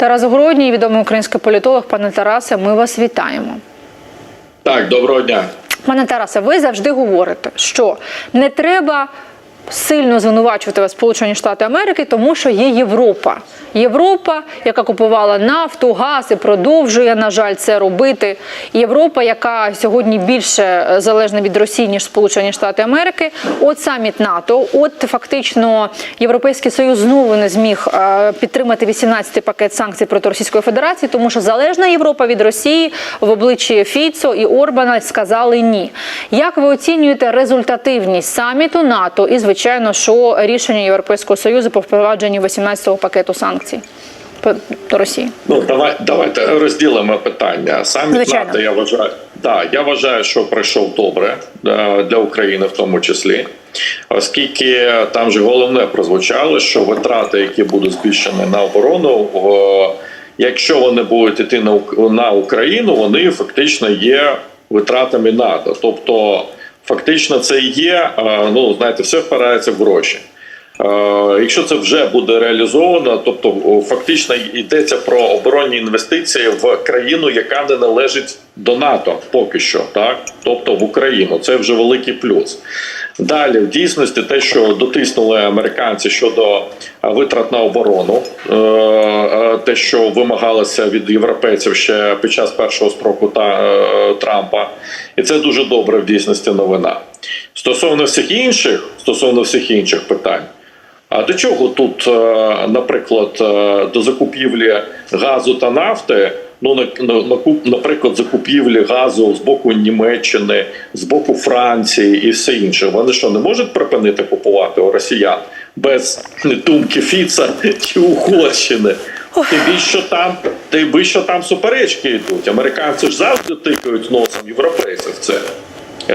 Тарас Городній, відомий український політолог. Пане Тарасе, ми вас вітаємо. Так, доброго дня. Пане Тарасе, ви завжди говорите, що не треба сильно звинувачувати Сполучені Штати Америки, тому що є Європа. Європа, яка купувала нафту, газ і продовжує, на жаль, це робити. Європа, яка сьогодні більше е, залежна від Росії, ніж Сполучені Штати Америки. От саміт НАТО, от фактично Європейський Союз знову не зміг е, підтримати 18-й пакет санкцій проти Російської Федерації, тому що залежна Європа від Росії в обличчі Фіцо і Орбана сказали ні. Як ви оцінюєте результативність саміту НАТО і, звичайно, що рішення Європейського союзу по впровадженню 18-го пакету санкцій до Росії? Ну давай давайте розділимо питання. Саміт Звичайно. НАТО я вважаю. Да, я вважаю, що пройшов добре е, для України, в тому числі, оскільки там же головне прозвучало, що витрати, які будуть збільшені на оборону, якщо вони будуть йти на Україну, вони фактично є витратами НАТО. Тобто, фактично, це є. е, Ну знаєте, все впирається в гроші. Е, Якщо це вже буде реалізовано, тобто фактично йдеться про оборонні інвестиції в країну, яка не належить до НАТО поки що, так тобто в Україну, це вже великий плюс. Далі, в дійсності, те, що дотиснули американці щодо е, витрат на оборону, е, е, те, що вимагалося від європейців ще під час першого строку та е, Трампа, і це дуже добре в дійсності новина. Стосовно всіх інших, стосовно всіх інших питань. А до чого тут, е, наприклад, е, до закупівлі газу та нафти? Ну, на- на- наприклад, закупівлі газу з боку Німеччини, з боку Франції і все інше. Вони що не можуть припинити купувати у росіян без думки Фіца чи Угорщини? Тим більше що там, тим більше що там суперечки йдуть. Американці ж завжди тикають носом європейців. Це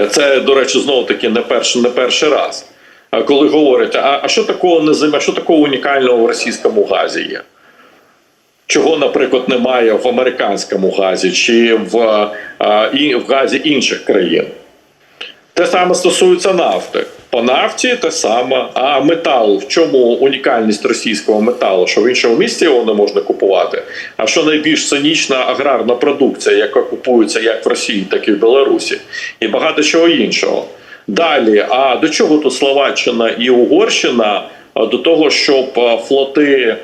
це, до речі, знову таки не перший, не перший раз. А коли говорять, а, а що такого незем- а що такого унікального в російському газі є? Чого, наприклад, немає в американському газі чи в, а, і, в газі інших країн? Те саме стосується нафти. По нафті те саме. А метал, в чому унікальність російського металу? Що в іншому місці його не можна купувати. А що найбільш цинічна аграрна продукція, яка купується як в Росії, так і в Білорусі, і багато чого іншого. Далі, а до чого тут Словаччина і Угорщина? До того, щоб флоти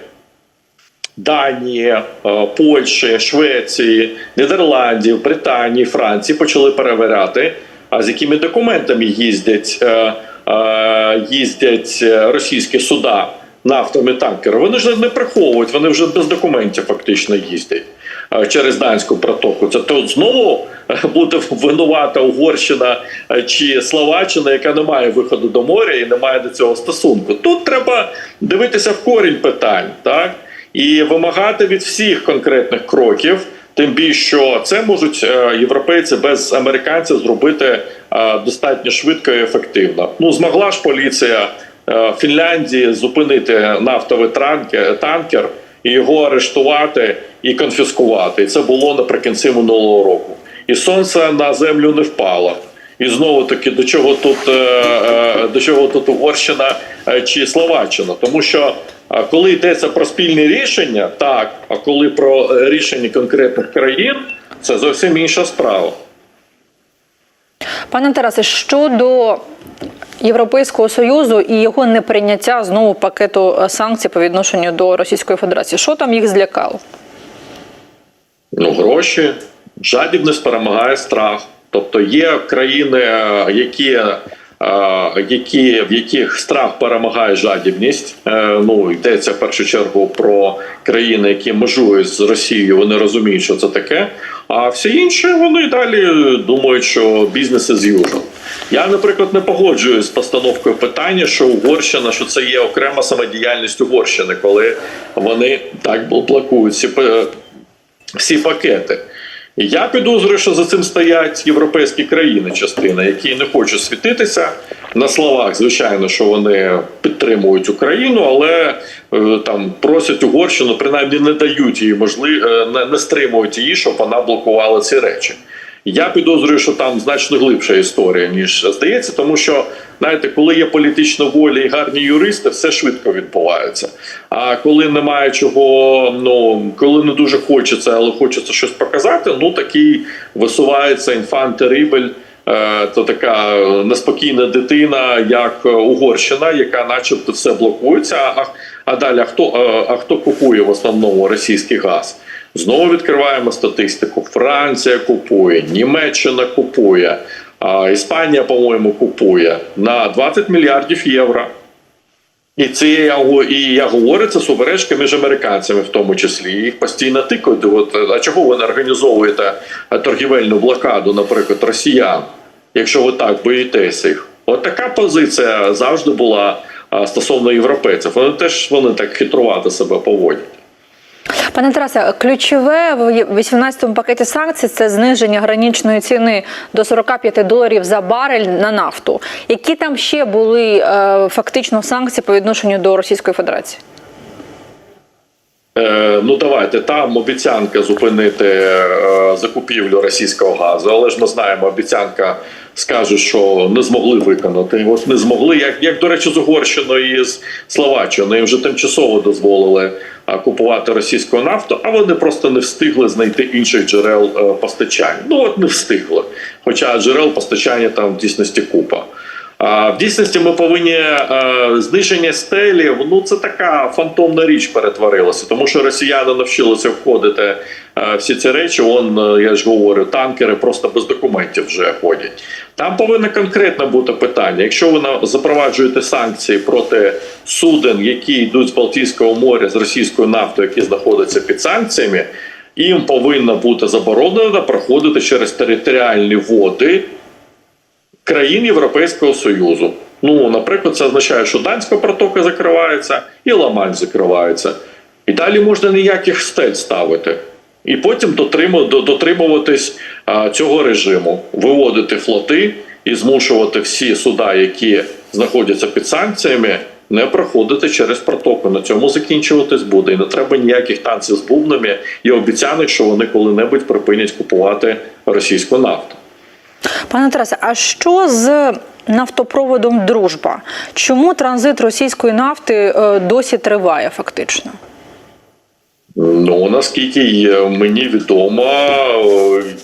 Данії, Польщі, Швеції, Нідерландів, Британії, Франції почали перевіряти, а з якими документами їздять, їздять е, російські суда нафтові танкери. Вони ж не приховують, вони вже без документів фактично їздять через данську протоку. Це то знову е, буде винувата Угорщина е, чи Словаччина, яка не має виходу до моря і не має до цього стосунку. Тут треба дивитися в корінь питань, так і вимагати від всіх конкретних кроків. Тим більше що це можуть е, європейці без американців зробити е, достатньо швидко і ефективно. Ну змогла ж поліція е, Фінляндії зупинити нафтовий танкер і його арештувати і конфіскувати. І це було наприкінці минулого року. І сонце на землю не впало. І знову таки до чого тут е, е, до чого тут Угорщина е, чи Словаччина? Тому що коли йдеться про спільні рішення, так а коли про рішення конкретних країн, це зовсім інша справа. Пане Тарасе, щодо Європейського союзу і його неприйняття знову пакету е, санкцій по відношенню до Російської Федерації, що там їх злякало? Ну, гроші, жадібність перемагає страх. Тобто є країни, е, які, які, в яких страх перемагає жадібність. Е, Ну, йдеться в першу чергу про країни, які межують з Росією, вони розуміють, що це таке. А всі інші вони далі думають, що бізнес as usual. Я, наприклад, не погоджуюсь з постановкою питання, що Угорщина, що це є окрема самодіяльність Угорщини, коли вони так блокують всі всі пакети. Я підозрюю, що за цим стоять європейські країни, частина, які не хочуть світитися на словах. Звичайно, що вони підтримують Україну, але е, там просять Угорщину, принаймні не дають їй можливо, не, не стримують її, щоб вона блокувала ці речі. Я підозрюю, що там значно глибша історія, ніж здається, тому що знаєте, коли є політична воля і гарні юристи, все швидко відбувається. А коли немає чого, ну коли не дуже хочеться, але хочеться щось показати, ну такий висувається інфант терибель. Е, То така неспокійна дитина, як Угорщина, яка, начебто, все блокується. А, а далі а хто е, а хто купує в основному російський газ? Знову відкриваємо статистику. Франція купує, Німеччина купує, Іспанія, по-моєму, купує на 20 мільярдів євро. І це я, і я говорю, це суперечка між американцями, в тому числі. Їх постійно тикають. От, а чого ви не організовуєте торгівельну блокаду, наприклад, росіян, якщо ви так боїтеся їх? От така позиція завжди була стосовно європейців. Вони теж вони так хитрувати себе поводять. Пане Тарасе, ключове в 18-му пакеті санкцій це зниження граничної ціни до 45 доларів за барель на нафту. Які там ще були е, фактично санкції по відношенню до Російської Федерації? Е, ну давайте там обіцянка зупинити е, закупівлю російського газу, але ж ми знаємо, обіцянка скаже, що не змогли виконати. От не змогли, як, як до речі, з Угорщиною і з Словаччиною вже тимчасово дозволили купувати російську нафту, а вони просто не встигли знайти інших джерел е, постачання. Ну от не встигли. Хоча джерел постачання там в дійсності купа. В дійсності ми повинні е, зниження стелі. Ну це така фантомна річ перетворилася, тому що росіяни навчилися входити е, всі ці речі. Он е, я ж говорю, танкери просто без документів вже ходять. Там повинно конкретно бути питання. Якщо ви запроваджуєте санкції проти суден, які йдуть з Балтійського моря з російською нафтою, які знаходяться під санкціями, їм повинно бути заборонено проходити через територіальні води країн Європейського Союзу. Ну, наприклад, це означає, що Данська протока закривається і Ла-Манш закривається. І далі можна ніяких стель ставити. І потім дотримуватись цього режиму, виводити флоти і змушувати всі суда, які знаходяться під санкціями, не проходити через протоку. На цьому закінчуватись буде. І не треба ніяких танців з бубнами і обіцянок, що вони коли-небудь припинять купувати російську нафту. Пане Тарасе, а що з нафтопроводом Дружба? Чому транзит російської нафти е, досі триває фактично? Ну наскільки мені відомо,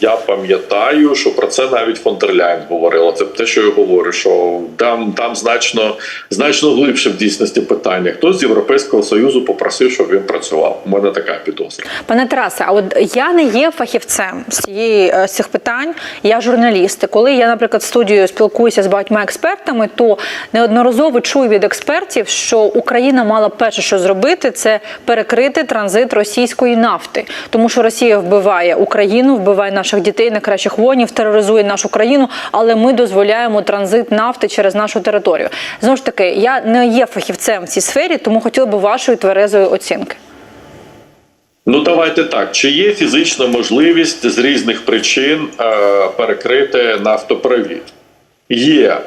я пам'ятаю, що про це навіть фон дер Ляйн говорила. Це те, що я говорю, що там, там значно, значно глибше в дійсності питання. Хтось з Європейського союзу попросив, щоб він працював. У мене така підозра. Пане Тарасе, а от я не є фахівцем з цієї е, з цих питань. Я журналіст. Коли я, наприклад, в студію спілкуюся з багатьма експертами, то неодноразово чую від експертів, що Україна мала перше, що зробити, це перекрити транзит російської нафти, тому що Росія вбиває Україну, вбиває наших дітей, найкращих воїнів, тероризує нашу країну, але ми дозволяємо транзит нафти через нашу територію. Знову ж таки, я не є фахівцем в цій сфері, тому хотіла би вашої тверезої оцінки. Ну давайте так. Чи є фізична можливість з різних причин е, перекрити нафтопровід? Є.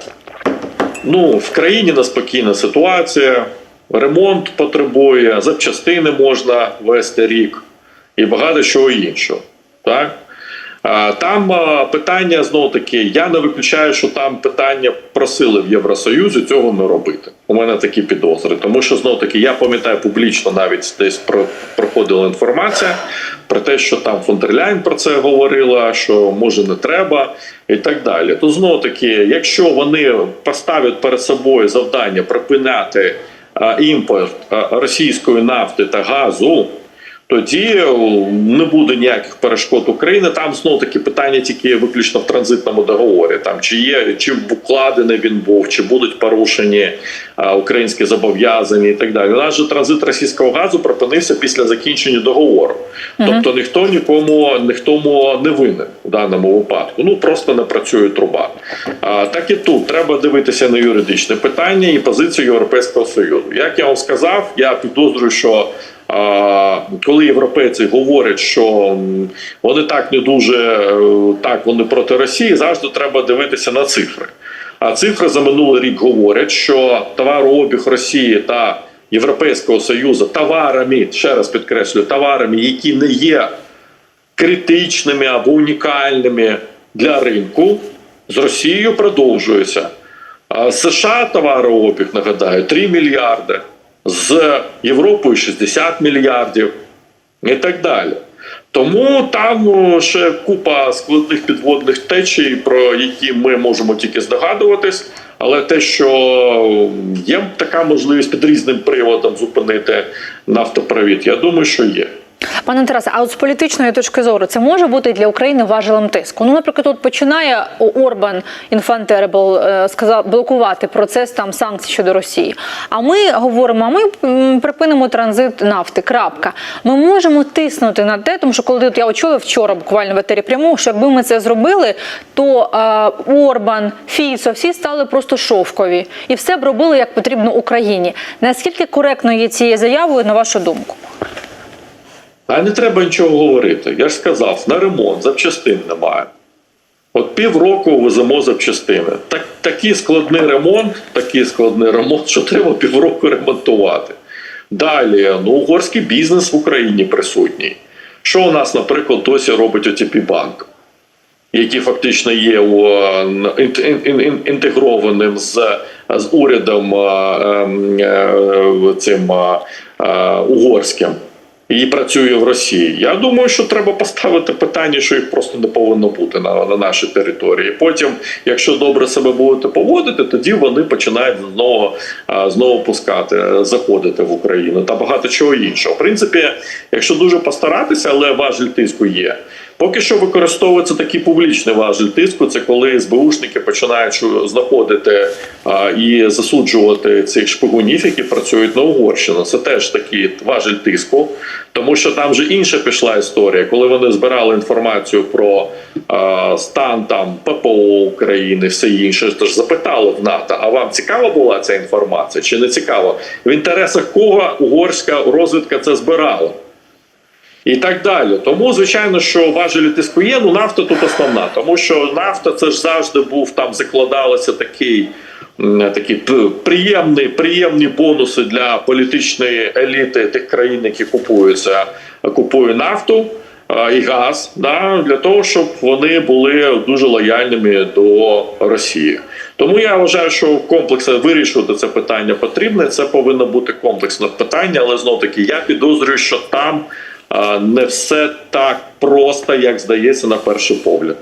Ну, в країні неспокійна ситуація, ремонт потребує, запчастини можна вести рік і багато чого іншого. Так? Там питання знову таки, я не виключаю, що там питання просили в Євросоюзі цього не робити. У мене такі підозри. Тому що знову таки я пам'ятаю публічно навіть десь про проходила інформація про те, що там фон дер Ляйн про це говорила, що може не треба, і так далі. То знову таки, якщо вони поставлять перед собою завдання припиняти імпорт російської нафти та газу. Тоді не буде ніяких перешкод України. Там знову таки питання тільки виключно в транзитному договорі. Там чи є, чи вкладений він був, чи будуть порушені а, українські зобов'язання і так далі. У нас же транзит російського газу припинився після закінчення договору. Тобто ніхто нікому ніхто не винен в даному випадку. Ну просто не працює труба. А, так і тут треба дивитися на юридичне питання і позицію Європейського союзу. Як я вам сказав, я підозрюю, що коли європейці говорять, що вони так не дуже е, так вони проти Росії, завжди треба дивитися на цифри. А цифри за минулий рік говорять, що товарообіг Росії та Європейського Союзу товарами, ще раз підкреслюю, товарами, які не є критичними або унікальними, для ринку з Росією продовжується. США товарообіг, нагадаю, 3 мільярди, з Європою 60 мільярдів і так далі. Тому там ще купа складних підводних течій, про які ми можемо тільки здогадуватись. Але те, що є така можливість під різним приводом зупинити нафтопровід, я думаю, що є. Пане Тарасе, а от з політичної точки зору це може бути для України важелем тиску. Ну, наприклад, тут починає Орбан інфантербл сказав блокувати процес там санкцій щодо Росії. А ми говоримо, а ми припинимо транзит нафти. Крапка. Ми можемо тиснути на те, тому що коли я очула вчора буквально в етері прямого, що якби ми це зробили, то е, Орбан, Фіцо, всі стали просто шовкові і все б робили як потрібно Україні. Наскільки коректно є цією заявою, на вашу думку? А не треба нічого говорити. Я ж сказав, на ремонт запчастин немає. От півроку веземо запчастини. Так, такий складний ремонт, такий складний ремонт, що треба півроку ремонтувати. Далі, ну, угорський бізнес в Україні присутній. Що у нас, наприклад, досі робить ОТП банк, який фактично є інтегрованим з, з урядом е, е, цим е, угорським і працює в Росії. Я думаю, що треба поставити питання, що їх просто не повинно бути на, на нашій території. Потім, якщо добре себе будете поводити, тоді вони починають знову знову пускати, е, заходити в Україну та багато чого іншого. В принципі, якщо дуже постаратися, але важіль тиску є. Поки що використовується такий публічний важіль тиску. Це коли СБУшники починають знаходити а, і засуджувати цих шпигунів, які працюють на Угорщину. Це теж такий важіль тиску, тому що там же інша пішла історія, коли вони збирали інформацію про а, стан там ППО України, все інше. Тож запитали в НАТО: а вам цікава була ця інформація чи не цікаво? В інтересах кого угорська розвідка це збирала? І так далі. Тому, звичайно, що важелі тиску ну нафта тут основна, тому що нафта це ж завжди був там, закладалося такий. М, Такі приємні, приємні бонуси для політичної еліти тих країн, які купуються, купують нафту а, і газ, да, для того, щоб вони були дуже лояльними до Росії. Тому я вважаю, що комплексно вирішувати це питання потрібне. Це повинно бути комплексне питання, але знов таки я підозрюю, що там не все так просто, як здається на перший погляд.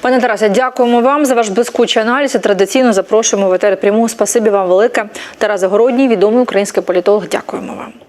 Пане Тарасе, дякуємо вам за ваш блискучий аналіз. І традиційно запрошуємо в етер пряму. Спасибі вам велике. Тарас Загородній, відомий український політолог. Дякуємо вам.